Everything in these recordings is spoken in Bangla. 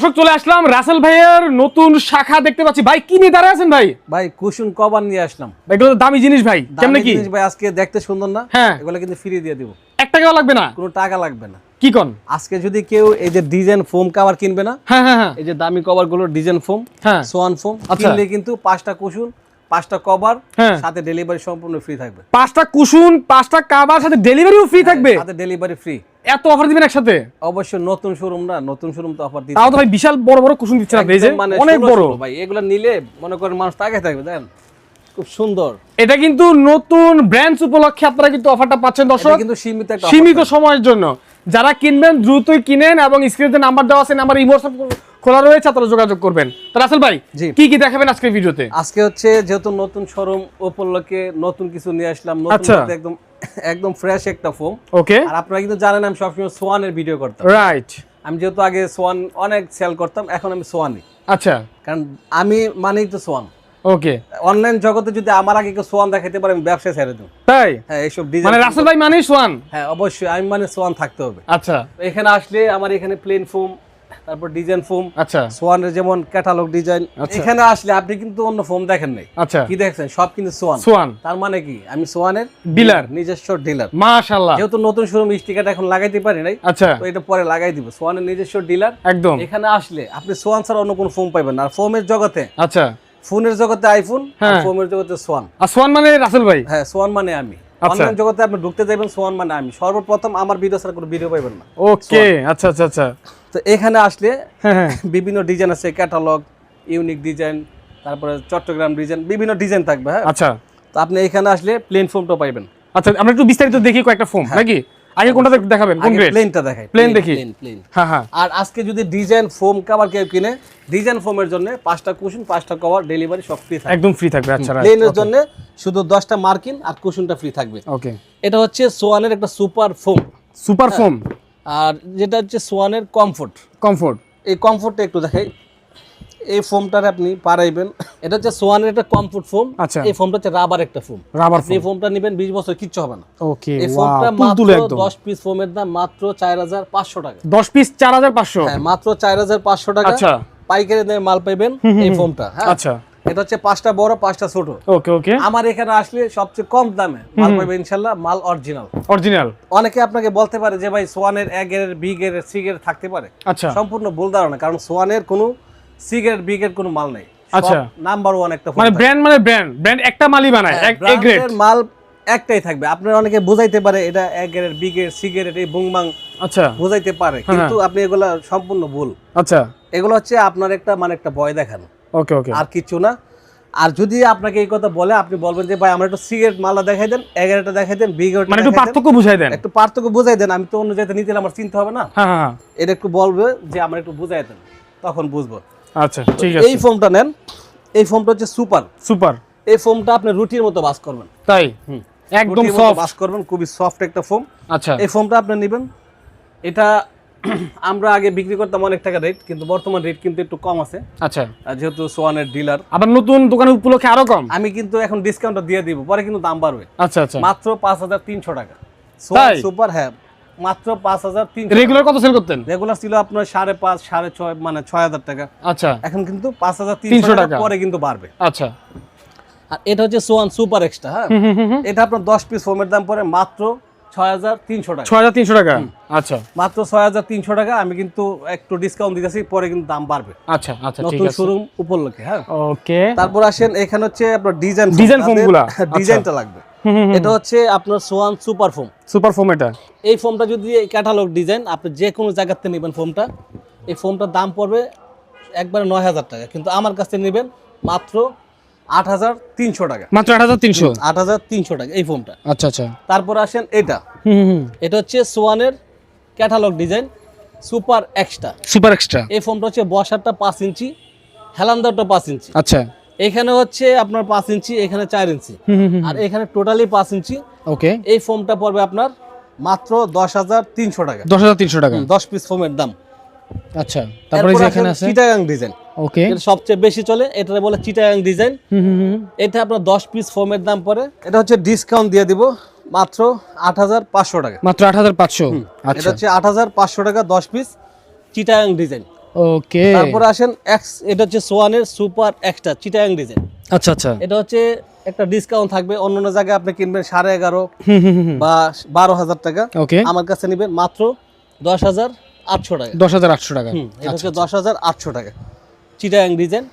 দর্শক চলে আসলাম রাসেল ভাইয়ের নতুন শাখা দেখতে পাচ্ছি। ভাই কি নিয়ে দাঁড়ায় আছেন ভাই? ভাই কুসুম কভার নিয়ে আসলাম। এগুলো দামি জিনিস ভাই কেমনে কি? জিনিস ভাই আজকে দেখতে সুন্দর না? হ্যাঁ। এগুলো কিন্তু ফ্রি দিয়ে দিব। এক টাকাও লাগবে না? কোনো টাকা লাগবে না। কি কন? আজকে যদি কেউ এই যে ডিজাইন ফোম কভার কিনবে না হ্যাঁ হ্যাঁ হ্যাঁ। এই যে দামি কভারগুলো ডিজাইন ফোম হ্যাঁ। সোয়ান ফোম আচ্ছা। কিনলে কিন্তু পাঁচটা কুসুম পাঁচটা কভার হ্যাঁ। সাথে ডেলিভারি সম্পূর্ণ ফ্রি থাকবে। পাঁচটা কুসুন পাঁচটা কাবার সাথে ডেলিভারিও ফ্রি থাকবে? সাথে ডেলিভারি ফ্রি এত অফার দিবেন একসাথে? অবশ্যই নতুন শোরুম না নতুন শোরুম তো অফার দিচ্ছে। তাও তো ভাই বিশাল বড় বড় কুসুন দিচ্ছেন আপনি এই যে মানে অনেক বড়। ভাই এগুলো নিলে মনে করেন মানুষ তাকে থাকবে দেখেন খুব সুন্দর। এটা কিন্তু নতুন ব্র্যান্ডস উপলক্ষে আপনারা কিন্তু অফারটা পাচ্ছেন দর্শক। কিন্তু সীমিত একটা সীমিত সময়ের জন্য। যারা কিনবেন দ্রুতই কিনেন এবং স্ক্রিনে নাম্বার দেওয়া আছে নাম্বার ইমো খোলা রয়েছে আপনারা যোগাযোগ করবেন। তো রাসেল ভাই কি কি দেখাবেন আজকের ভিডিওতে আজকে হচ্ছে যেহেতু নতুন শোরুম উপলক্ষে নতুন কিছু নিয়ে আসলাম নতুন আচ্ছা। একদম একদম ফ্রেশ একটা ফোম ওকে আর আপনারা কিন্তু জানেন আমি সবসময় সোয়ানের ভিডিও করতাম। রাইট আমি যেহেতু আগে সোয়ান অনেক সেল করতাম এখন আমি সোয়ানই। আচ্ছা। কারণ আমি মানেই তো সোয়ান। ওকে অনলাইন জগতে যদি আমার আগে কেউ সোয়ান দেখাতে পারে আমি ব্যবসা ছেড়ে দেবো। তাই? হ্যাঁ এইসব মানে ডিজাইন রাসেল ভাই মানেই সোয়ান? হ্যাঁ অবশ্যই। আমি মানে সোয়ান থাকতে হবে। আচ্ছা। এখানে আসলে আমার এখানে প্লেন ফোম তারপর ডিজাইন ফোম আচ্ছা। সোয়ানের যেমন ক্যাটালগ ডিজাইন আচ্ছা। এখানে আসলে আপনি কিন্তু অন্য ফোম দেখেন নাই। আচ্ছা। কি দেখছেন? সব কিন্তু সোয়ান। সোয়ান। তার মানে কি? আমি সোয়ানের ডিলার। নিজস্ব ডিলার। মাশাআল্লাহ। যেহেতু নতুন শোরুম এখন লাগাইতে পারি নাই আচ্ছা। তো এটা পরে লাগাই দিব। সোয়ানের নিজস্ব ডিলার। একদম। এখানে আসলে আপনি সোয়ান ছাড়া অন্য কোনো ফোন পাইবেন না। আর ফোমের জগতে আচ্ছা। ফোনের জগতে আইফোন আর হ্যাঁ। ফোমের জগতে সোয়ান। আর সোয়ান মানে রাসেল ভাই? হ্যাঁ সোয়ান মানে আমি। আচ্ছা। অনলাইন জগতে আপনি ঢুকতে যাবেন সোয়ান মানে আমি। সর্বপ্রথম আমার ভিডিও ছাড়া কোনো ভিডিও পাইবেন না। ওকে আচ্ছা আচ্ছা আচ্ছা। তো এখানে আসলে হ্যাঁ হ্যাঁ। বিভিন্ন ডিজাইন আছে ক্যাটালগ ইউনিক ডিজাইন তারপরে চট্টগ্রাম ডিজাইন বিভিন্ন ডিজাইন থাকবে হ্যাঁ? আচ্ছা। তো আপনি এখানে আসলে প্লেন ফোমটা পাইবেন। আচ্ছা আমরা একটু বিস্তারিত দেখি কয়েকটা ফোম নাকি? আগে কোনটা দেখাবেন কোন গ্রেড প্লেনটা দেখাই Plain দেখি। প্লেন প্লেন হ্যাঁ হ্যাঁ। আর আজকে যদি ডিজাইন ফোম কভার কেউ কিনে ডিজাইন ফোমের জন্য পাঁচটা কুশন পাঁচটা কভার ডেলিভারি সব ফ্রি থাকবে। একদম ফ্রি থাকবে আচ্ছা প্লেনের জন্য শুধু দশটা মার্কিন আর কুশনটা ফ্রি থাকবে। ওকে এটা হচ্ছে সোয়ানের একটা সুপার ফোম সুপার ফোম আর যেটা হচ্ছে সোয়ানের কমফোর্ট কমফোর্ট এই কমফোর্টটা একটু দেখাই। এই ফোমটার আপনি পারাইবেন এটা হচ্ছে সোয়ানের একটা কমফোর্ট ফোম আচ্ছা। এই ফোমটা হচ্ছে রাবার একটা ফোম রাবার এই ফোমটা নেবেন বিশ বছর কিচ্ছু হবে না। ওকে এই ফোমটা মাত্র তুলতুলে একদম। দশ পিস ফোমের দাম মাত্র চার হাজার পাঁচশো টাকা। 10 পিস 4500 হ্যাঁ মাত্র চার হাজার পাঁচশো টাকা। আচ্ছা। পাইকারি দামে মাল পাইবেন এই ফোমটা হ্যাঁ। আচ্ছা। এটা হচ্ছে পাঁচটা বড় পাঁচটা ছোট। ওকে ওকে। আমার এখানে আসলে সবচেয়ে কম দামে মাল পাইবে ইনশাল্লাহ মাল অরিজিনাল। অরিজিনাল। অনেকে আপনাকে বলতে পারে যে ভাই সোয়ানের A grade B grade C grade থাকতে পারে। আচ্ছা। সম্পূর্ণ ভুল ধারণা কারণ সোয়ানের কোনো সি গ্রেড বি গ্রেড কোনো মাল নেই। আচ্ছা। নাম্বার ওয়ান একটা মানে ব্র্যান্ড মানে ব্র্যান্ড ব্র্যান্ড একটা মালই বানায় এক এ গ্রেড মাল একটাই থাকবে। আপনার অনেকে বুঝাইতে পারে এটা A grade B grade C grade এই বুংবাং আচ্ছা। বুঝাইতে পারে। কিন্তু আপনি এগুলা সম্পূর্ণ ভুল। আচ্ছা। এগুলো হচ্ছে আপনার একটা মানে একটা ভয় দেখানো। ওকে ওকে আর কিছু না। আর যদি আপনাকে এই কথা বলে আপনি বলবেন যে ভাই আমার একটু সিগারেট মালা দেখাই দেন এগারোটা দেখাই দেন মানে একটু পার্থক্য বুঝাই দেন। একটু পার্থক্য বুঝাই দেন। আমি তো অন্য জায়গাতে নিতে আমার চিন্তা হবে না। হ্যাঁ হ্যাঁ হ্যাঁ। এটা একটু বলবে যে আমার একটু বুঝাই দেন। তখন বুঝব। আচ্ছা ঠিক আছে। এই ফোমটা নেন। এই ফোমটা হচ্ছে সুপার। সুপার। এই ফোমটা আপনি রুটির মতো বাস করবেন। তাই? একদম সফট বাস করবেন। খুবই সফট একটা ফোম আচ্ছা। এই ফোমটা আপনি নেবেন। এটা আমরা আগে বিক্রি করতাম অনেক টাকা রেট কিন্তু বর্তমান রেট কিন্তু একটু কম আছে। আচ্ছা। যেহেতু সোয়ানের ডিলার আবার নতুন দোকানের উপলক্ষে আরও কম? আমি কিন্তু এখন ডিসকাউন্টটা দিয়ে দিব পরে কিন্তু দাম বাড়বে। আচ্ছা আচ্ছা। মাত্র পাঁচ হাজার তিনশো টাকা। সুপার হ্যাঁ মাত্র পাঁচ হাজার তিনশো রেগুলার কত সেল করতেন? রেগুলার ছিল আপনার সাড়ে পাঁচ সাড়ে ছয় মানে ছয় হাজার টাকা। আচ্ছা। এখন কিন্তু পাঁচ হাজার তিনশো টাকা। পরে কিন্তু বাড়বে। আচ্ছা। আর এটা হচ্ছে সোয়ান সুপার এক্সট্রা হ্যাঁ? এটা আপনার দশ পিস ফোমের দাম পরে মাত্র ছয় হাজার তিনশো টাকা। ছয় হাজার তিনশো টাকা? আচ্ছা। মাত্র ছয় হাজার তিনশো টাকা আমি কিন্তু একটু ডিসকাউন্ট দিতেছি পরে কিন্তু দাম বাড়বে। আচ্ছা আচ্ছা নতুন শোরুম উপলক্ষে হ্যাঁ? ওকে। তারপর আসেন এখানে হচ্ছে আপনার ডিজাইন Design foam আচ্ছা। ডিজাইনটা লাগবে। এটা হচ্ছে আপনার Swan super foam super foam এটা? এই ফোমটা যদি এই ক্যাটালগ ডিজাইন আপনি যে কোনো জায়গাতে নেবেন ফোমটা এই ফোমটার দাম পড়বে একবারে নয় হাজার টাকা। কিন্তু আমার কাছ থেকে নেবেন মাত্র আট হাজার তিনশো টাকা। মাত্র আট হাজার তিনশো? আট হাজার তিনশো টাকা এই আচ্ছা আচ্ছা। তারপর আসেন এটা। এটা হচ্ছে সোয়ানের catalogue design super extra. Super extra? এই হচ্ছে বসারটা পাঁচ ইঞ্চি হেলান্দারটা পাঁচ ইঞ্চি। আচ্ছা। এখানে হচ্ছে আপনার পাঁচ ইঞ্চি এখানে চার ইঞ্চি। আর এখানে টোটালি পাঁচ ইঞ্চি। ওকে। এই ফোমটা পড়বে আপনার মাত্র দশ হাজার তিনশো টাকা। দশ হাজার তিনশো টাকা। দশ পিস ফোমের দাম। আচ্ছা তারপরে এখানে আছে? চিটাগাং ডিজাইন। ওকে এটা সবচেয়ে বেশি চলে এটা বলে চিটাগাং ডিজাইন এটা আপনার দশ পিস ফোমের দাম পড়ে। এটা হচ্ছে ডিসকাউন্ট দিয়ে দিব মাত্র আট হাজার পাঁচশো টাকা। মাত্র আট হাজার পাঁচশো? এটা আচ্ছা। হচ্ছে আট হাজার পাঁচশো টাকা দশ পিস চিটাগাং ডিজাইন ওকে তারপরে আসেন এক্স এটা হচ্ছে সোয়ানের সুপার এক্সট্রা চিটাং ডিজাইন আচ্ছা আচ্ছা। এটা হচ্ছে একটা ডিসকাউন্ট থাকবে অন্য অন্য জায়গায় আপনি কিনবেন সাড়ে এগারো বা বারো হাজার টাকা। ওকে আমার কাছে নেবেন মাত্র দশ হাজার আটশো টাকা। দশ হাজার আটশো টাকা। এটা হচ্ছে দশ হাজার আটশো টাকা। চিটাং ডিজাইন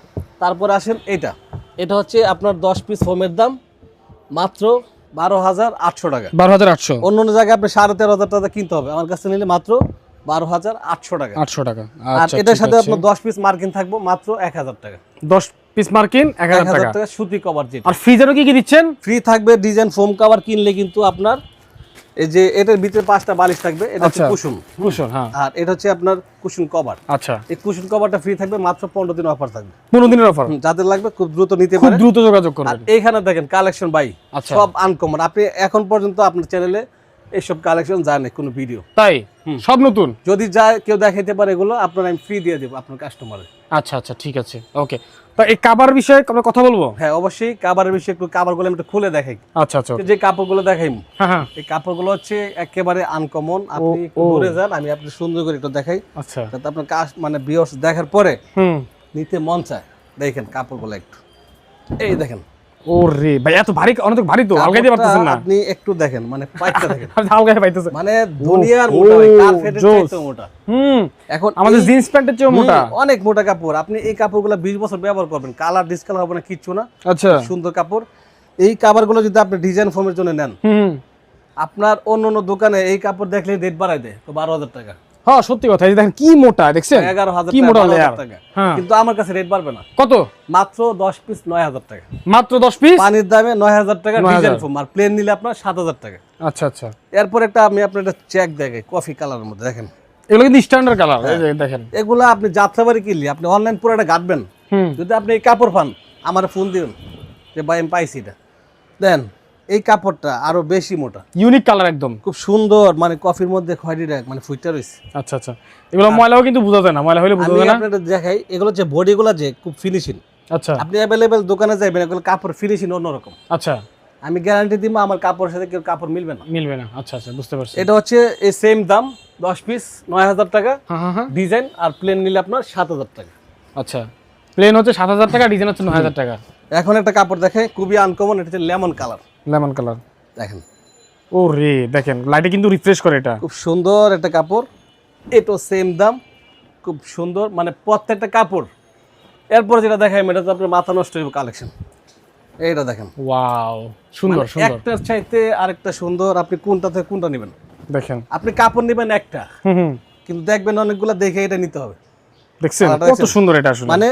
তারপর আসেন এটা। এটা হচ্ছে আপনার দশ পিস ফোমের দাম মাত্র বারো হাজার আটশো টাকা। বারো হাজার আটশো। অন্য অন্য জায়গায় আপনি সাড়ে তেরো হাজার টাকা কিনতে হবে। আমার কাছে নিলে মাত্র বারো হাজার আটশো টাকা। আটশো টাকা। আর আচ্ছা এটার সাথে আপনার দশ পিস মার্কিন থাকব মাত্র এক হাজার টাকা। দশ পিস মার্কিন এক হাজার টাকা। সুতি কভার যেটা। আর ফ্রিজারও কি কি দিচ্ছেন? ফ্রি থাকবে ডিজাইন ফোম কভার কিনলে কিন্তু আপনার এই যে এটার ভিতরে পাঁচটা বালিশ থাকবে এটা হচ্ছে আচ্ছা। কুসুম। হ্যাঁ। আর এটা হচ্ছে আপনার কুসুম কভার। আচ্ছা। এই কুসুম কভারটা ফ্রি থাকবে মাত্র পনেরো দিন অফার থাকবে। পনেরো দিনের অফার যাদের লাগবে খুব দ্রুত নিতে খুব পারে দ্রুত যোগাযোগ আর করবেন এইখানে দেখেন কালেকশন বাই আচ্ছা। সব আনকমন আপনি এখন পর্যন্ত আপনার চ্যানেলে এইসব কালেকশন জানে কোনো ভিডিও তাই? সব নতুন? যদি যায় কেউ দেখাইতে পারে এগুলো আপনার আমি ফ্রি দিয়ে দেবো আপনার কাস্টমারের আচ্ছা আচ্ছা ঠিক আছে ওকে তো এই কাবার বিষয়ে আমরা কথা বলব? হ্যাঁ অবশ্যই কাবার বিষয়ে একটু কাবারগুলো আমি একটু খুলে দেখাই। আচ্ছা আচ্ছা যে কাপড়গুলো দেখাই। হ্যাঁ হ্যাঁ। এই কাপড়গুলো হচ্ছে একেবারে আনকমন আপনি ও। যান আমি আপনি সুন্দর করে একটু দেখাই। আচ্ছা। যাতে আপনার কাজ মানে বিয়স দেখার পরে হুম। নিতে মন চায়। দেখেন কাপড়গুলো একটু। এই দেখেন। ওরে ভাই এত ভারী অনেক ভারী তো আলগাইতে কাপড়টা পারতেছেন না। আপনি একটু দেখেন মানে পাইপটা দেখেন। আপনি আলগাইতে পাইতেছেন। মানে দুনিয়ার মোটা ভাই কার্পেটের। মোটা? হুম এখন আমাদের জিন্স প্যান্টের চেয়েও মোটা। অনেক মোটা কাপড়। আপনি এই কাপড়গুলো বিশ বছর ব্যবহার করবেন কালার ডিসকালার হবে না কিচ্ছু না। আচ্ছা। সুন্দর কাপড়। এই কাপড়গুলো যদি আপনি ডিজাইন ফর্মের জন্য নেন হুম আপনার অন্য অন্য দোকানে এই কাপড় দেখলে রেট বাড়াই দেয় তো বারো হাজার টাকা। হ্যাঁ সত্যি কথা। দেখেন কি মোটা দেখছেন? এগারো হাজার কি মোটা লেয়ার হ্যাঁ। কিন্তু আমার কাছে রেট বাড়বে না। কত? মাত্র দশ পিস নয় হাজার টাকা। মাত্র দশ পিস পানির দামে নয় হাজার টাকা 9,000 ডিজাইন ফর্ম আর প্লেন নিলে আপনার সাত হাজার টাকা। আচ্ছা আচ্ছা। এরপর একটা আমি আপনার একটা চেক দেখাই কফি কালারের মধ্যে দেখেন। এগুলো কিন্তু স্ট্যান্ডার্ড কালার দেখেন। এগুলো আপনি যাত্রাবাড়ি কিনলে আপনি অনলাইন পুরোটা গাঁটবেন যদি আপনি এই কাপড় পান আমার ফোন দিবেন যে ভাই আমি পাইছি এটা। দেন এই কাপড়টা আরও বেশি মোটা। ইউনিক কালার একদম। খুব সুন্দর মানে কফির মধ্যে খয়েরি রাখ মানে ফুইটা রয়েছে আচ্ছা আচ্ছা। এগুলো ময়লাও কিন্তু বোঝা যায় না ময়লা হলে বোঝা যায় না। আপনাদের দেখাই এগুলো যে বডিগুলো যে খুব ফিনিশিং আচ্ছা। আপনি অ্যাভেলেবেল দোকানে যাবেন এগুলো কাপড় ফিনিশিং অন্যরকম। আচ্ছা। আমি গ্যারান্টি দিব আমার কাপড়ের সাথে কেউ কাপড় মিলবে না। মিলবে না। আচ্ছা আচ্ছা বুঝতে পারছি। এটা হচ্ছে এই সেম দাম দশ পিস নয় হাজার টাকা। হ্যাঁ হ্যাঁ হ্যাঁ। ডিজাইন আর প্লেন নিলে আপনার সাত হাজার টাকা। আচ্ছা। প্লেন হচ্ছে সাত হাজার টাকা ডিজাইন হচ্ছে নয় হাজার টাকা। এখন একটা কাপড় দেখে খুবই আনকমন এটা হচ্ছে লেমন কালার লেমন কালার। দেখেন। ও রে দেখেন লাইটে কিন্তু রিফ্রেশ করে এটা। খুব সুন্দর একটা কাপড়। এটাও সেম দাম খুব সুন্দর মানে প্রত্যেকটা কাপড়। এরপর যেটা দেখাই এটা তো আপনার মাথা নষ্ট হইব কালেকশন এইটা দেখেন। ওয়াও সুন্দর মানে সুন্দর। একটার চাইতে আরেকটা সুন্দর আপনি কোনটা থেকে কোনটা নেবেন? দেখেন। আপনি কাপড় নেবেন একটা। কিন্তু দেখবেন অনেকগুলো দেখে এটা নিতে হবে। দেখছেন? কত সুন্দর এটা আসলে। মানে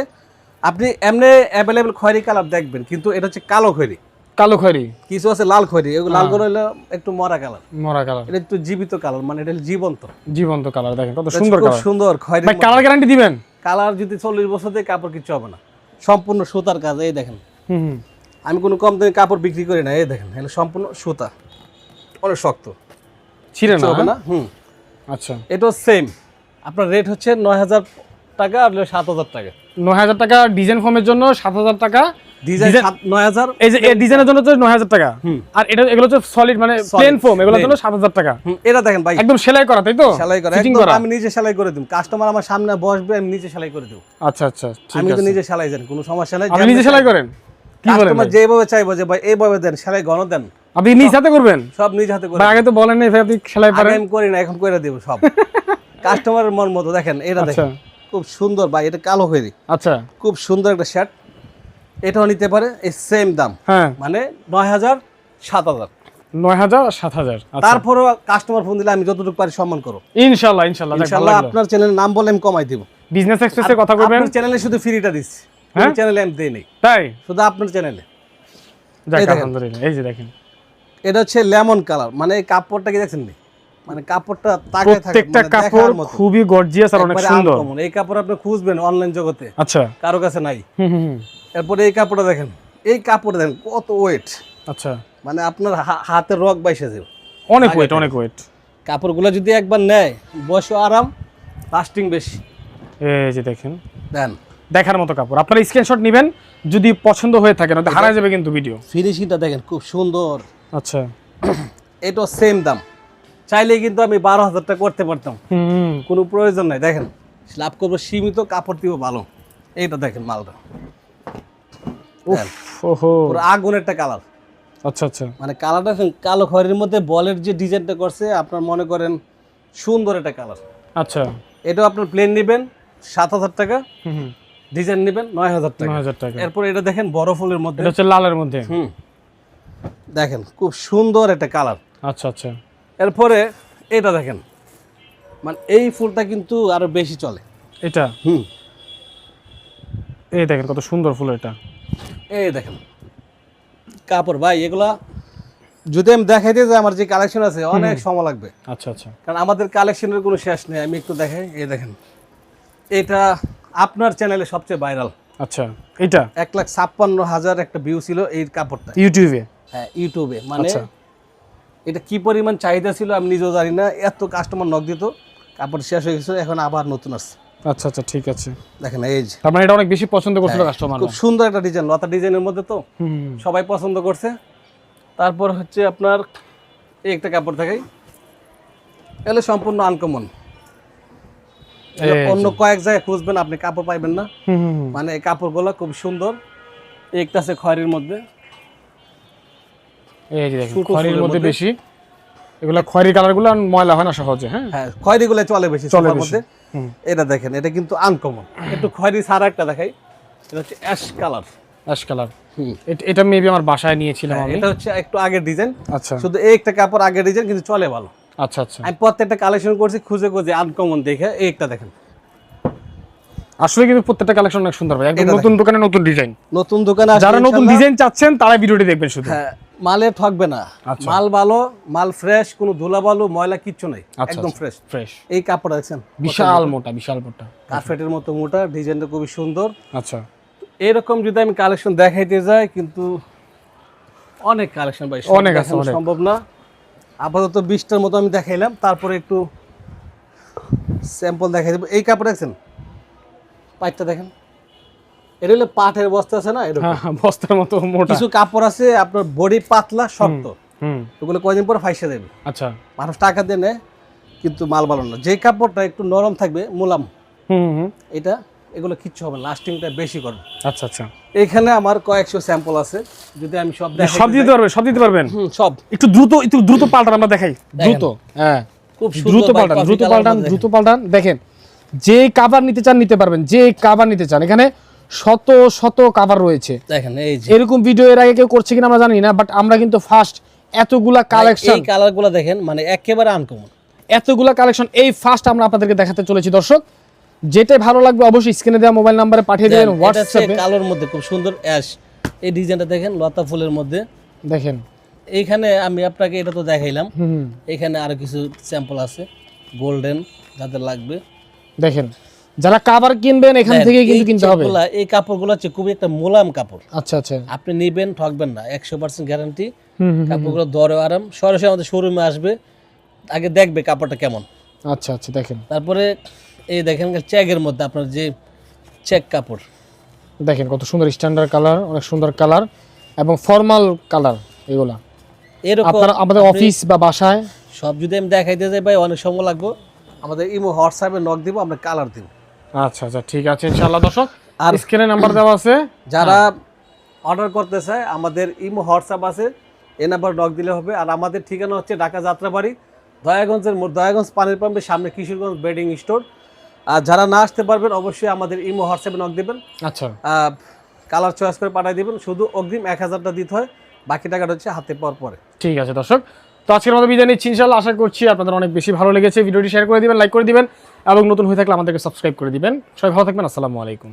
আপনি এমনি অ্যাভেলেবেল খয়েরি কালার দেখবেন কিন্তু এটা হচ্ছে কালো খয়েরি। কালো খয়রি? কিছু আছে লাল খয়েরি এগুলো লাল করে হলো একটু মরা কালার। মরা কালার। এটা একটু জীবিত কালার মানে এটা জীবন্ত। জীবন্ত কালার দেখেন কত এটা সুন্দর খুব কালার। সুন্দর খয়েরি ভাই কালার গ্যারান্টি দিবেন? কালার যদি চল্লিশ বছর দিয়ে কাপড় কিছু হবে না। সম্পূর্ণ সুতার কাজ এই দেখেন। হুম হুম। আমি কোনো কম দামে কাপড় বিক্রি করি না এই দেখেন এগুলো সম্পূর্ণ সুতা। অনেক শক্ত। ছিঁড়ে না হবে হ্যাঁ? না হুম। আচ্ছা। এটাও সেম আপনার রেট হচ্ছে নয় হাজার টাকা আর সাত হাজার টাকা। নয় হাজার টাকা ডিজাইন ফর্মের জন্য সাত হাজার টাকা ডিজাইন Design- নয় হাজার এই যে এই ডিজাইনের জন্য নয় হাজার টাকা। আর এটা এগুলো হচ্ছে সলিড মানে প্লেন ফোম এগুলোর জন্য সাত হাজার টাকা। এটা দেখেন ভাই। একদম সেলাই করা তাই তো? সেলাই করা আমি নিজে সেলাই করে দিব। কাস্টমার আমার সামনে বসবে আমি নিজে সেলাই করে দেবো। আচ্ছা আচ্ছা আমি তো নিজে সেলাই জানি কোনো সমস্যা নাই। আপনি নিজে সেলাই করেন? কাস্টমার যেভাবে চাইব যে ভাই এইভাবে দেন সেলাই ঘন দেন। আপনি নিজ হাতে করবেন? সব নিজ হাতে করে ভাই আগে তো বলেন নাই ভাই আপনি সেলাই আগে পারেন। আমি করি না এখন করে দেবো সব। কাস্টমারের মন মতো দেখেন এটা আচ্ছা। দেখেন। খুব সুন্দর ভাই এটা কালো হয়ে আচ্ছা। খুব সুন্দর একটা শার্ট এটাও নিতে পারে এই সেম দাম। হ্যাঁ। মানে নয় হাজার সাত হাজার নয় হাজার আর সাত হাজার তারপরেও কাস্টমার ফোন দিলে আমি যতটুকু পারি সম্মান করো। ইনশাল্লাহ ইনশাল্লাহ দেখ, ইনশাল্লাহ আপনার চ্যানেলের নাম বলে আমি কমাই দিব। বিজনেস এক্সপ্রেসের কথা বলবেন? আপনার চ্যানেলে শুধু ফ্রিটা দিচ্ছি। হ্যাঁ? চ্যানেলে আমি দিই নেই। তাই? শুধু আপনার চ্যানেলে যাক আলহামদুলিল্লাহ এই যে দেখেন। এটা হচ্ছে লেমন কালার মানে কাপড়টা কি দেখছেন নি? মানে কাপড়টা তাকায় থাকে প্রত্যেকটা মানে কাপড়। খুবই গর্জিয়াস আর অনেক সুন্দর। এই কাপড় আপনি খুঁজবেন অনলাইন জগতে। আচ্ছা। কারও কাছে নাই। এরপরে এই কাপড়টা দেখেন। এই কাপড়টা দেখেন কত ওয়েট আচ্ছা। মানে আপনার হা- হাতের রক বাইসে যাবে। অনেক ওয়েট অনেক ওয়েট কাপড়গুলো যদি একবার নেয় বয়সও আরাম লাস্টিং বেশি। এই যে দেখেন। দেন। দেখার মতো কাপড়। আপনারা স্ক্রিনশট নেবেন যদি পছন্দ হয়ে থাকে না তো হারায় যাবে কিন্তু ভিডিও ফিনিশিংটা দেখেন খুব সুন্দর। আচ্ছা। এটাও সেম দাম। চাইলে কিন্তু আমি বারো হাজার টাকা করতে পারতাম। হুম। কোনো প্রয়োজন নাই। দেখেন লাভ করব সীমিত কাপড় দিব ভালো। এইটা দেখেন মালটা। আগুন একটা কালার আচ্ছা আচ্ছা। মানে কালারটা কালো খয়েরির মধ্যে বলের যে ডিজাইনটা করছে আপনার মনে করেন সুন্দর একটা কালার আচ্ছা। এটাও আপনার প্লেন নেবেন সাত হাজার টাকা। ডিজাইন নেবেন নয় হাজার টাকা। হাজার টাকা। এরপর এটা দেখেন বড় ফুলের মধ্যে। এটা হচ্ছে লালের মধ্যে। হুম। দেখেন খুব সুন্দর একটা কালার আচ্ছা আচ্ছা। এরপরে এটা দেখেন। মানে এই ফুলটা কিন্তু আরও বেশি চলে। এটা? হুম। এই দেখেন কত সুন্দর ফুল এটা। এই দেখেন। কাপড় ভাই এগুলা যদি আমি দেখাইতে যে আমার যে কালেকশন আছে অনেক সময় লাগবে। আচ্ছা আচ্ছা। কারণ আমাদের কালেকশনের কোনো শেষ নেই আমি একটু দেখাই। এই দেখেন। এটা আপনার চ্যানেলে সবচেয়ে ভাইরাল আচ্ছা এটা? এক লাখ ছাপ্পান্ন হাজার একটা ভিউ ছিল এই কাপড়টা। ইউটিউবে? হ্যাঁ ইউটিউবে। মানে আচ্ছা। এটা কি পরিমাণ চাহিদা ছিল আমি নিজেও জানি না। এত কাস্টমার নক দিত কাপড় শেষ হয়ে গেছে এখন আবার নতুন আসছে। আচ্ছা আচ্ছা ঠিক আছে। দেখেন এই যে। তার মানে এটা অনেক বেশি পছন্দ করছিল কাস্টমার খুব সুন্দর একটা ডিজাইন লতা ডিজাইনের মধ্যে তো। সবাই পছন্দ করছে। তারপর হচ্ছে আপনার এই একটা কাপড় দেখাই। এগুলো সম্পূর্ণ আনকমন অন্য কয়েক জায়গায় খুঁজবেন আপনি কাপড় পাইবেন না। মানে এই কাপড়গুলো খুব সুন্দর। একটা আছে খয়েরির মধ্যে। এই যে দেখেন খয়েরির মধ্যে মধ্যে। বেশি। এগুলা খয়েরি কালারগুলো ময়লা হয় না সহজে হ্যাঁ? হ্যাঁ খয়েরিগুলো চলে বেশি চলে মধ্যে। এটা দেখেন এটা কিন্তু আনকমন একটু খয়েরি ছাড়া একটা দেখাই এটা হচ্ছে অ্যাশ কালার অ্যাশ কালার এটা মেবি আমার বাসায় নিয়েছিলাম আমি। এটা হচ্ছে একটু আগের ডিজাইন আচ্ছা। শুধু এই একটা কাপড় আগের ডিজাইন কিন্তু চলে ভালো। আচ্ছা আচ্ছা। আমি প্রত্যেকটা কালেকশন করছি খুঁজে খুঁজে আনকমন দেখে এই একটা দেখেন। আসলে কিন্তু প্রত্যেকটা কালেকশন অনেক সুন্দর ভাই। একদম নতুন দোকানে নতুন ডিজাইন নতুন দোকানে যারা নতুন ডিজাইন চাচ্ছেন তারা ভিডিওটি দেখবেন শুধু। হ্যাঁ মালে ঠকবে না। আচ্ছা। মাল ভালো মাল ফ্রেশ কোনো ধুলা বালু ময়লা কিচ্ছু নেই। আচ্ছা, একদম আচ্ছা। ফ্রেশ ফ্রেশ এই কাপড় দেখছেন? বিশাল মোটা বিশাল মোটা। কার্পেটের মতো মোটা ডিজাইনটা খুবই সুন্দর। আচ্ছা। এরকম যদি আমি কালেকশন দেখাইতে যাই কিন্তু অনেক কালেকশন ভাই অনেক আছে। সম্ভব না। আপাতত বিশটার মতো আমি দেখাইলাম তারপরে একটু স্যাম্পল দেখাই দেবো। এই কাপড় দেখছেন? পাইটটা দেখেন। এটা হলো পাটের বস্তা আছে না এরকম? হ্যাঁ হ্যাঁ, বস্তার মতো মোটা। কিছু কাপড় আছে আপনার বডি পাতলা শক্ত। ওগুলো কয়দিন পর ফাইসা দেবে? আচ্ছা। মানুষ টাকা দিয়ে নেয় কিন্তু মাল ভালো না। যে কাপড়টা একটু নরম থাকবে মোলাম এটা এগুলো কিচ্ছু হবে লাস্টিংটা বেশি করবে। আচ্ছা আচ্ছা। এখানে আমার কয়েকশো স্যাম্পল আছে যদি আমি সব দেখাই সব দিতে পারবেন সব দিতে পারবেন? সব। একটু দ্রুত একটু দ্রুত পাল্টান আমরা দেখাই। দ্রুত হ্যাঁ। খুব দ্রুত পাল্টান দ্রুত পাল্টান দ্রুত পাল্টান। দেখেন যে কাবার নিতে চান নিতে পারবেন। যে কাবার নিতে চান। এখানে শত শত কাভার রয়েছে। দেখেন এই যে। এরকম ভিডিও এর আগে কেউ করছে কিনা আমরা জানি না বাট আমরা কিন্তু ফার্স্ট এতগুলা কালেকশন এই কালারগুলো দেখেন মানে একেবারে আনকমন এতগুলা কালেকশন এই ফার্স্ট আমরা আপনাদেরকে দেখাতে চলেছি দর্শক। যেটা ভালো লাগবে অবশ্যই স্ক্রিনে দেওয়া মোবাইল নাম্বারে পাঠিয়ে দেবেন হোয়াটসঅ্যাপে কালোর মধ্যে খুব সুন্দর অ্যাশ এই ডিজাইনটা দেখেন লতা ফুলের মধ্যে। দেখেন। এইখানে আমি আপনাকে এটা তো দেখাইলাম। এখানে আরও কিছু স্যাম্পল আছে গোল্ডেন যাদের লাগবে। দেখেন। যারা কাভার কিনবেন এখান থেকে কিন্তু কিনতে হবে। এই কাপড়গুলো হচ্ছে খুবই একটা মোলাম কাপড়। আচ্ছা আচ্ছা। আপনি নিবেন ঠকবেন না একশো পার্সেন্ট গ্যারান্টি কাপড়গুলো দরে আরাম। সরাসরি আমাদের শোরুমে আসবে আগে দেখবে কাপড়টা কেমন। আচ্ছা আচ্ছা দেখেন। তারপরে এই দেখেন চেকের মধ্যে আপনার যে চেক কাপড়। দেখেন কত সুন্দর স্ট্যান্ডার্ড কালার অনেক সুন্দর কালার এবং ফর্মাল কালার এগুলা। এরকম আপনারা আমাদের অফিস বা বাসায় সব যদি আমি দেখাইতে যাই ভাই অনেক সময় লাগবে। আমাদের ইমো হোয়াটসঅ্যাপে নক দিব আমরা কালার দিব। আচ্ছা আচ্ছা ঠিক আছে ইনশাআল্লাহ দর্শক। আর স্ক্রিনে নাম্বার দেওয়া আছে। যারা অর্ডার করতে চায় আমাদের ইমো হোয়াটসঅ্যাপ আছে এ নাম্বার নক দিলে হবে। আর আমাদের ঠিকানা হচ্ছে ঢাকা যাত্রাবাড়ি দয়াগঞ্জের দয়াগঞ্জ পানির পাম্পের সামনে কিশোরগঞ্জ বেডিং স্টোর। আর যারা না আসতে পারবেন অবশ্যই আমাদের ইমো হোয়াটসঅ্যাপে নক দেবেন। আচ্ছা। কালার চয়েস করে পাঠিয়ে দিবেন। শুধু অগ্রিম এক হাজারটা দিতে হয় বাকি টাকাটা হচ্ছে হাতে পাওয়ার পরে। ঠিক আছে দর্শক। তো আজকের মতো বিদায় নিচ্ছি ইনশাল্লাহ আশা করছি আপনাদের অনেক বেশি ভালো লেগেছে। ভিডিওটি শেয়ার করে দিবেন লাইক করে দিবেন, এবং নতুন হয়ে থাকলে আমাদেরকে সাবস্ক্রাইব করে দিবেন। সবাই ভালো থাকবেন, আসসালামু আলাইকুম।